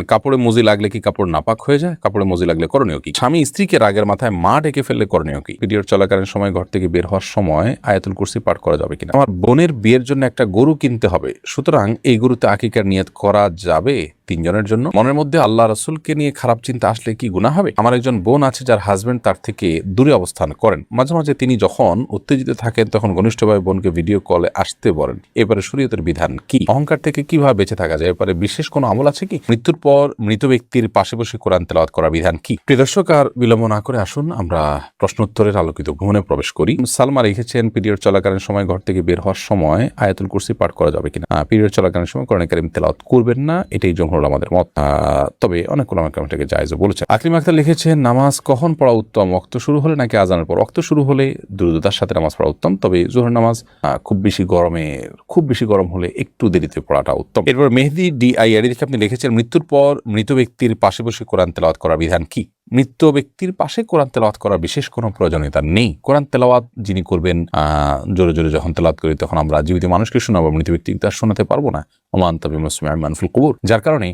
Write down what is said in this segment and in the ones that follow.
কাপড়ে মজি লাগলে কি কাপড় নাপাক হয়ে যায়? কাপড়ে মজি লাগলে করণীয় কি? স্বামী স্ত্রীকে রাগের মাথায় মা ডেকে ফেললে করণীয় কি? পিরিয়ড চলাকালীন সময় ঘর থেকে বের হওয়ার সময় আয়াতুল কুরসি পাঠ করা যাবে কিনা? আমার বোনের বিয়ের জন্য একটা গরু কিনতে হবে। সুতরাং এই গরুতে আকিকার নিয়ত করা যাবে? তিনজনের জন্য। মনের মধ্যে আল্লাহ রসুলকে নিয়ে খারাপ চিন্তা আসলে কি গুণা হবে? আমার একজন বোন আছে যার হাজবেন্ড তার থেকে দূরে অবস্থান করেন। মাঝে মাঝে তিনি যখন উত্তেজিত থাকেন, তখন ঘনিষ্ঠভাবে বোনকে ভিডিও কলে আসতে বলেন। এবারে শরীয়তের বিধান কি? অহংকার থেকে কীভাবে বেঁচে থাকা যায়? এবারে বিশেষ কোনো আমল আছে কি? মৃত্যুর পর মৃত ব্যক্তির পাশে বসে কোরআন তেলাওয়াত করার বিধান কি? প্রিয় দর্শক, আর বিলম্ব না করে আসুন, আমরা প্রশ্নোত্তরের আলোকিত ভ্রমণে প্রবেশ করি। সালমা রেখেছেন পিরিয়ড চলাকালীন সময় ঘর থেকে বের হওয়ার সময় আয়াতুল কুরসি পাঠ করা যাবে কিনা? পিরিয়ড চলাকালীন সময় কোরআন কারিম তেলাওয়াত করবেন না, এটাই আমাদের মত। তবে অনেক কোনো এটাকে জায়জও বলেছে আকলিম আক্তার লিখেছেন, নামাজ কখন পড়া উত্তম? অক্ত শুরু হলে নাকি আজানের পর? অক্ত শুরু হলে দ্রুততার সাথে নামাজ পড়া উত্তম, তবে জোহর নামাজ খুব বেশি গরমে, খুব বেশি গরম হলে একটু দেরিতে পড়াটা উত্তম। এরপর মেহেদি ডি আই আই দেখে আপনি লিখেছেন, মৃত্যুর পর মৃত ব্যক্তির পাশে বসে কোরআন তেলাওয়াত করার বিধান কি? মৃত ব্যক্তির পাশে কোরআন তেলাওয়াত করার বিশেষ কোনো প্রয়োজনীয়তা নেই। কোরআন তেলাওয়াত যিনি করবেন জোরে জোরে যখন তেলাওয়াত করি, তখন আমরা জীবিত মানুষকে শোনাবো, মৃত ব্যক্তিকে তার শোনাতে পারব না? ওমান তবে মানফুল কবুর। যার কারণে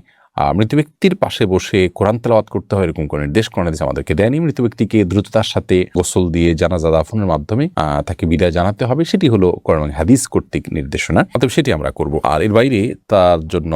মৃত ব্যক্তির পাশে বসে কোরআন তেলাওয়াত করতে হয় এরকম কোনো নির্দেশ কোরআন হাদিস আমাদেরকে দেয়নি। মৃত ব্যক্তিকে দ্রুততার সাথে গোসল দিয়ে জানাজা দাফনের মাধ্যমে তাকে বিদায় জানাতে হবে। সেটি হলো কোরআন হাদিস কর্তৃক নির্দেশনা। অতএব সেটি আমরা করব। আর এর বাইরে তার জন্য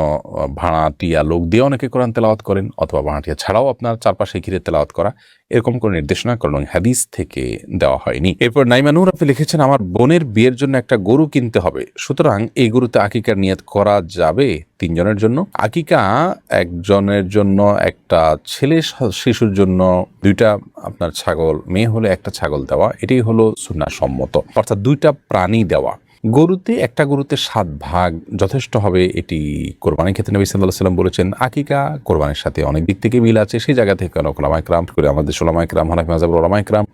ভাড়াটিয়া লোক দিয়ে অনেকে কোরআন তেলাওয়াত করেন, অথবা ভাড়াটিয়া ছাড়াও আপনার চারপাশে ঘিরে তেলাওয়াত করা। এরকম কোনো নির্দেশনা এবং হাদিস থেকে দেওয়া হয়নি। এরপর নাইমানুর আপনি লিখেছেন, আমার বোনের বিয়ের জন্য একটা গরু কিনতে হবে। সুতরাং এই গরুতে আকিকার নিয়ত করা যাবে তিনজনের জন্য। আকিকা একজনের জন্য, একটা ছেলে শিশুর জন্য, দুইটা আপনার ছাগল, মেয়ে হলে একটা ছাগল দেওয়া। এটাই হলো সুন্না সম্মত অর্থাৎ দুইটা প্রাণী দেওয়া। গরুতে, একটা গরুতে সাত ভাগ যথেষ্ট হবে এটি কোরবানির ক্ষেত্রে নবী সাল্লাহ সাল্লাম বলেছেন। আকিকা কোরবানির সাথে অনেক দিক থেকে মিল আছে, সেই জায়গা থেকে ওলামাইকরাম করে আমাদের সোলামাইকরাম হানাফি মাজাবুল ওলামাইকরাম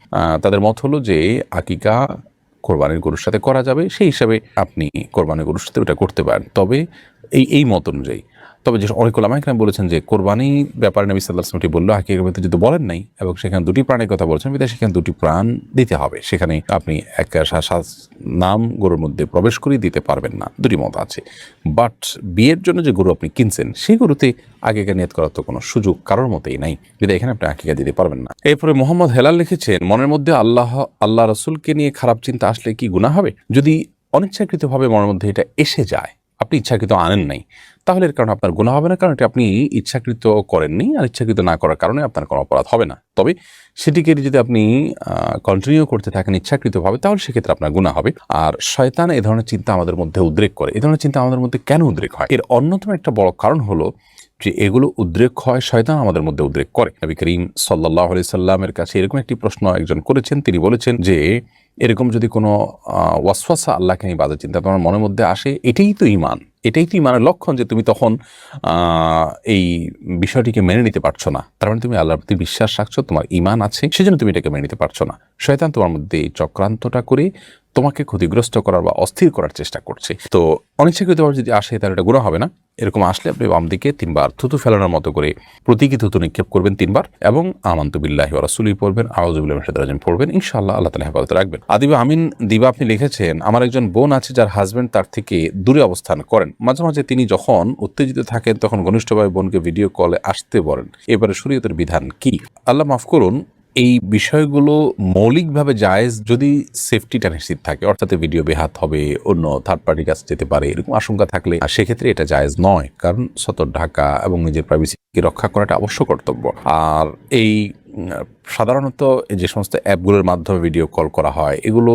তাদের মত হলো যে আকিকা কোরবানির গরুর সাথে করা যাবে, সেই হিসাবে আপনি কোরবানির গরুর সাথে ওটা করতে পারেন। তবে এই এই মত অনুযায়ী তবে যে অনেক ওলামাইকরাম বলেছেন যে কোরবানি ব্যাপারে নবী সাল্লাহ সাল্লামটি বলল হাকিকের মধ্যে যদি বলেন নাই এবং সেখানে দুটি প্রাণের কথা বলছেন, বিধায় সেখানে দুটি প্রাণ দিতে হবে। সেখানে আপনি এক নাম গরুর মধ্যে প্রবেশ করিয়ে দিতে পারবেন না। দুটি মত আছে। বাট বিয়ের জন্য যে গরু আপনি কিনছেন, সেই গরুতে আগেকার নিয়ত করার তো কোনো সুযোগ কারোর মতেই নাই। বিধায় এখানে আপনি আকিকা দিতে পারবেন না। এরপরে মোহাম্মদ হেলাল লিখেছেন, মনের মধ্যে আল্লাহ আল্লাহ রসুলকে নিয়ে খারাপ চিন্তা আসলে কি গুণা হবে? যদি অনিচ্ছাকৃতভাবে মনের মধ্যে এটা এসে যায় আপনি ইচ্ছাকৃত আনেন নাই, তাহলে এর কারণে আপনার গুণা হবে না, কারণ এটি আপনি ইচ্ছাকৃত করেননি আর ইচ্ছাকৃত না করার কারণে আপনার কোনো অপরাধ হবে না। তবে সেটিকে যদি আপনি কন্টিনিউ করতে থাকেন ইচ্ছাকৃতভাবে, তাহলে সেক্ষেত্রে আপনার গুণা হবে। আর শয়তান এ ধরনের চিন্তা আমাদের মধ্যে উদ্রেক করে। এ ধরনের চিন্তা আমাদের মধ্যে কেন উদ্রেক হয়? এর অন্যতম একটা বড় কারণ হলো যে এগুলো উদ্রেক হয় শয়তান আমাদের মধ্যে উদ্রেক করে। নবী করিম সাল্লাহ সাল্লামের কাছে এরকম একটি প্রশ্ন একজন করেছেন। তিনি বলেছেন যে এরকম যদি কোনো ওয়াসওয়াসা আল্লাহকে আমি বাজে চিন্তা তোমার মনের মধ্যে আসে, এটাই তো ইমান এটাই তো ইমানের লক্ষণ যে তুমি তখন এই বিষয়টিকে মেনে নিতে পারছ না। তার মানে তুমি আল্লাহর প্রতি বিশ্বাস রাখছো, তোমার ইমান আছে, সেজন্য তুমি এটাকে মেনে নিতে পারছ না। শয়তান তোমার মধ্যে এই চক্রান্তটা করে তোমাকে ক্ষতিগ্রস্ত করার বা অস্থির করার চেষ্টা করছে। তো অনিচ্ছাকৃতভাবে যদি আসে, তাহলে এটা গুণা হবে না। এরকম আসলে আপনি বাম দিকে তিনবার থুতু ফেলানোর মতো করে প্রতীকী থুতু নিক্ষেপ করবেন তিনবার এবং আমান্ত বিল্লাহি রাসুলি পড়বেন আউজুবিল্লাহ সেদারাজন পড়বেন, ইনশাআল্লাহ আল্লাহ তালা হেফাজত রাখবেন। আদিবা আমিন দিবা আপনি লিখেছেন, আমার একজন বোন আছে যার হাজবেন্ড তার থেকে দূরে অবস্থান করেন। মাঝে মাঝে তিনি যখন উত্তেজিত থাকেন, তখন ঘনিষ্ঠভাবে বোনকে ভিডিও কলে আসতে বলেন। এবারে শরীয়তের বিধান কি? আল্লাহ মাফ করুন এই বিষয়গুলো মৌলিকভাবে জায়েজ যদি সেফটিটা নিশ্চিত থাকে, অর্থাৎ ভিডিও বেহাত হবে, অন্য থার্ড পার্টির কাছে যেতে পারে, এরকম আশঙ্কা থাকলে সেক্ষেত্রে এটা জায়েজ নয়, কারণ সতর ঢাকা এবং নিজের প্রাইভেসিকে রক্ষা করাটা অবশ্য কর্তব্য। আর এই সাধারণত যে সমস্ত অ্যাপগুলোর মাধ্যমে ভিডিও কল করা হয়, এগুলো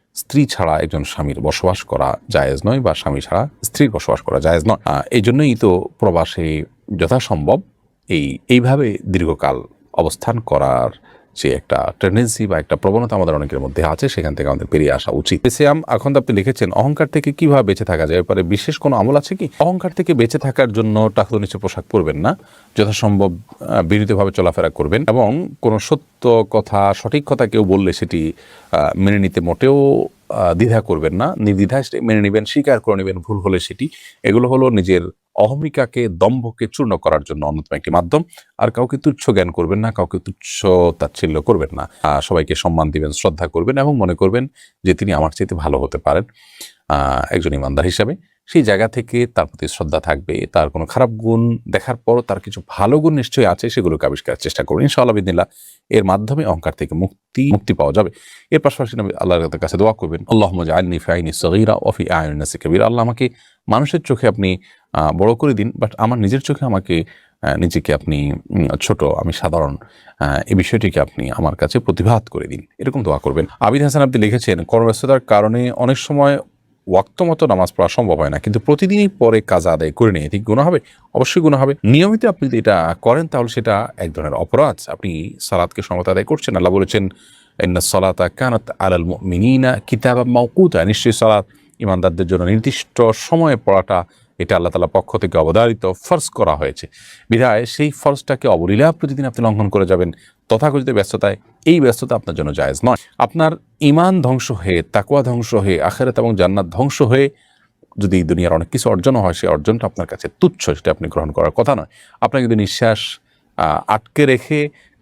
স্ত্রী ছাড়া একজন স্বামীর বসবাস করা জায়েজ নয় বা স্বামী ছাড়া স্ত্রীর বসবাস করা জায়েজ নয়। এই জন্যই তো প্রবাসে যথাসম্ভব এই, এইভাবে দীর্ঘকাল অবস্থান করার যে একটা টেন্ডেন্সি বা একটা প্রবণতা আমাদের অনেকের মধ্যে আছে, সেখান থেকে আমাদের বেরিয়ে আসা উচিত। সিয়াম এখন আপনি লিখেছেন, অহংকার থেকে কীভাবে বেঁচে থাকা যায়? এরপরে বিশেষ কোনো আমল আছে কি? অহংকার থেকে বেঁচে থাকার জন্য টাকা নিচে পোশাক পরবেন না। যথাসম্ভব বিনীতভাবে চলাফেরা করবেন এবং কোনো সত্য কথা, সঠিক কথা কেউ বললে সেটি মেনে নিতে মোটেও দ্বিধা করবেন না। নির্দ্বিধায় মেনে নেবেন, স্বীকার করে নেবেন ভুল হলে সেটি। এগুলো হলো নিজের অহমিকাকে দম্ভকে চূর্ণ করার জন্য অন্যতম একটি মাধ্যম। আর কাউকে তুচ্ছ জ্ঞান করবেন না, কাউকে তুচ্ছ তাচ্ছিল্য করবেন না। সবাইকে সম্মান দিবেন, শ্রদ্ধা করবেন এবং মনে করবেন যে তিনি আমার চাইতে ভালো হতে পারেন একজন ইমানদার হিসাবে। সেই জায়গা থেকে তার প্রতি শ্রদ্ধা থাকবে, তার কোনো খারাপ গুণ দেখার পরও তার কিছু ভালো গুণ নিশ্চয়ই আছে, সেগুলোকে আবিষ্কারের চেষ্টা করবেন ইনশাআল্লাহ এর মাধ্যমে অহংকার থেকে মুক্তি মুক্তি পাওয়া যাবে। এর পাশাপাশি নবী আল্লাহর কাছে দোয়া করবেন আল্লাহ আল্লাহ আমাকে মানুষের চোখে আপনি বড় করে দিন বাট আমার নিজের চোখে আমাকে নিজেকে আপনি ছোট, আমি সাধারণ এই বিষয়টিকে আপনি আমার কাছে প্রতিভাত করে দিন। এরকম দোয়া করবেন। আবিদ হাসান আপনি লিখেছেন, কর্মব্যস্ততার কারণে অনেক সময় ওয়াক্ত মতো নামাজ পড়া সম্ভব হয় না, কিন্তু প্রতিদিনই পরে কাজ আদায় করে নিয়ে ঠিক গুণা হবে? অবশ্যই গুণা হবে। নিয়মিত আপনি যদি এটা করেন, তাহলে সেটা এক ধরনের অপরাধ। আপনি সালাদকে সমত আদায় করছেন, আল্লাহ বলেছেন, ইন্না সলাতা কানাত আলাল মিনিনা কিতাবা মাউকুতা নিশ্চয়ই সালাত ইমানদারদের জন্য নির্দিষ্ট সময়ে পড়াটা এটা আল্লাহ তালা পক্ষ থেকে অবধারিত, ফর্জ করা হয়েছে। বিধায় সেই ফর্জটাকে অবলীলা প্রতিদিন আপনি লঙ্ঘন করে যাবেন, তথাকথিত ব্যস্ততায়। এই ব্যস্ততা আপনার জন্য জায়েজ নয়। আপনার ইমান ধ্বংস হয়ে তাকুয়া ধ্বংস হয়ে, আখেরাত এবং জান্নাত ধ্বংস হয়ে যদি দুনিয়ার অনেক কিছু অর্জন হয়, সেই অর্জনটা আপনার কাছে তুচ্ছ, সেটা আপনি গ্রহণ করার কথা নয়। আপনাকে যদি নিঃশ্বাস আটকে রেখে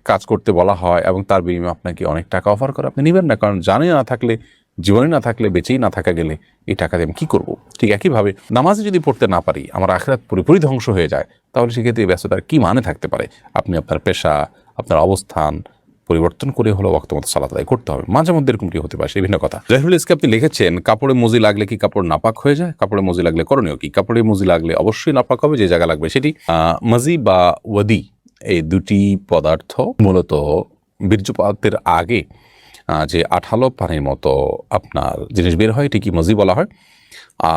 কাজ করতে বলা হয় এবং তার বিনিময়ে আপনাকে অনেক টাকা অফার করে, আপনি নেবেন না। কারণ জানে না থাকলে জীবনে না থাকলে, বেঁচেই না থাকা গেলে এই টাকা দিয়ে আমি কী করব? ঠিক একইভাবে নামাজে যদি পড়তে না পারি, আমার আখরাত পুরোপুরি ধ্বংস হয়ে যায়, তাহলে সেক্ষেত্রে এই ব্যস্ততার কী মানে থাকতে পারে? আপনি আপনার পেশা, আপনার অবস্থান পরিবর্তন করে হলো বক্তমত সালাত আদায় করতে হবে। মাঝে মধ্যে এরকম কি হতে পারে, সেই ভিন্ন কথা। জাহিরুল ইসকে আপনি লিখেছেন, কাপড়ে মজি লাগলে কি কাপড় নাপাক হয়ে যায়? কাপড়ে মজি লাগলে করণীয় কি? কাপড়ে মজি লাগলে অবশ্যই নাপাক হবে, যে জায়গা লাগবে সেটি। মজি বা ওয়াদি, এই দুটি পদার্থ মূলত বীর্যপাতের আগে যে আঠালো পানির মতো আপনার জিনিস বের হয় এটি কি মজি বলা হয়।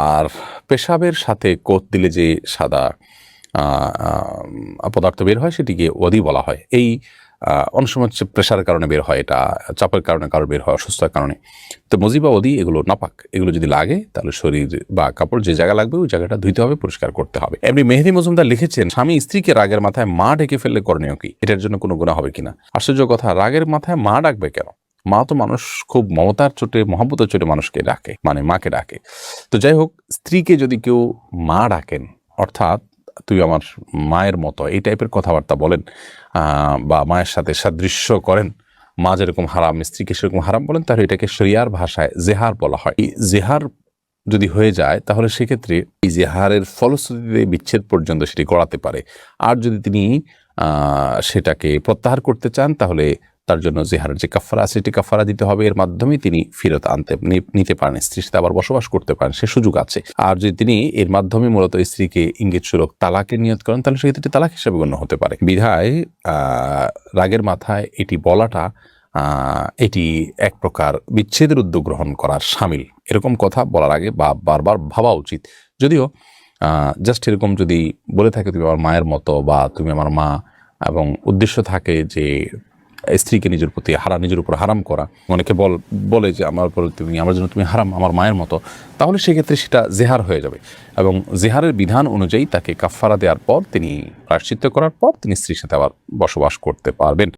আর পেশাবের সাথে কোত দিলে যে সাদা পদার্থ বের হয়, সেটিকে ওয়াদি বলা হয়। এই অনেক সময় হচ্ছে প্রেশারের কারণে বের হয়, এটা চাপের কারণে, কারও বের হয় অসুস্থতার কারণে। তো মজি বা ওদি এগুলো নাপাক। এগুলো যদি লাগে, তাহলে শরীর বা কাপড় যে জায়গা লাগবে, ওই জায়গাটা ধুইতে হবে, পরিষ্কার করতে হবে। এমনি মেহেদি মজুমদার লিখেছেন, স্বামী স্ত্রীকে রাগের মাথায় মা ডেকে ফেললে করণীয় কি? এটার জন্য কোনো গুণা হবে কিনা? আশ্চর্য কথা, রাগের মাথায় মা ডাকবে কেন? মা তো মানুষ খুব মমতার চোটে মহাব্বতের চোটে মানুষকে ডাকে মানে মাকে ডাকে। তো যাই হোক, স্ত্রীকে যদি কেউ মা ডাকেন, অর্থাৎ তুই আমার মায়ের মতো, এই টাইপের কথাবার্তা বলেন বা মায়ের সাথে সাদৃশ্য করেন, মা যেরকম হারাম, স্ত্রীকে সেরকম হারাম বলেন, তাহলে এটাকে শরিয়ার ভাষায় জেহার বলা হয়। এই জেহার যদি হয়ে যায়, তাহলে সেক্ষেত্রে এই জেহারের ফলশ্রুতিতে বিচ্ছেদ পর্যন্ত সেটি গড়াতে পারে। আর যদি তিনি সেটাকে প্রত্যাহার করতে চান, তাহলে তার জন্য জেহারের যে কাফারা সেটি কাফারা দিতে হবে। এর মাধ্যমে তিনি ফেরত আনতে নিতে পারেন। স্ত্রীর সাথে আবার বসবাস করতে পারেন, সে সুযোগ আছে। আর যদি তিনি এর মাধ্যমে মূলত স্ত্রীকে ইঙ্গিত সুরক তালাকের নিয়ত করেন, তাহলে সেক্ষেত্রে তালাক হিসাবে গণ্য হতে পারে। বিধায় রাগের মাথায় এটি বলাটা এটি এক প্রকার বিচ্ছেদের উদ্যোগ গ্রহণ করার সামিল। এরকম কথা বলার আগে বা বারবার ভাবা উচিত। যদিও জাস্ট এরকম যদি বলে থাকে, তুমি আমার মায়ের মতো বা তুমি আমার মা এবং উদ্দেশ্য থাকে যে স্ত্রীকে নিজের প্রতি হারা নিজের উপর হারাম করা। অনেকে বল, বলে যে, আমার উপর তুমি, আমার জন্য তুমি হারাম, আমার মায়ের মতো। তাহলে সেক্ষেত্রে সেটা জেহার হয়ে যাবে। এবং জেহারের বিধান অনুযায়ী তাকে কাফারা দেওয়ার পর তিনি প্রায়শ্চিত্ত করার পর তিনি স্ত্রীর সাথে আবার বসবাস করতে পারবেন।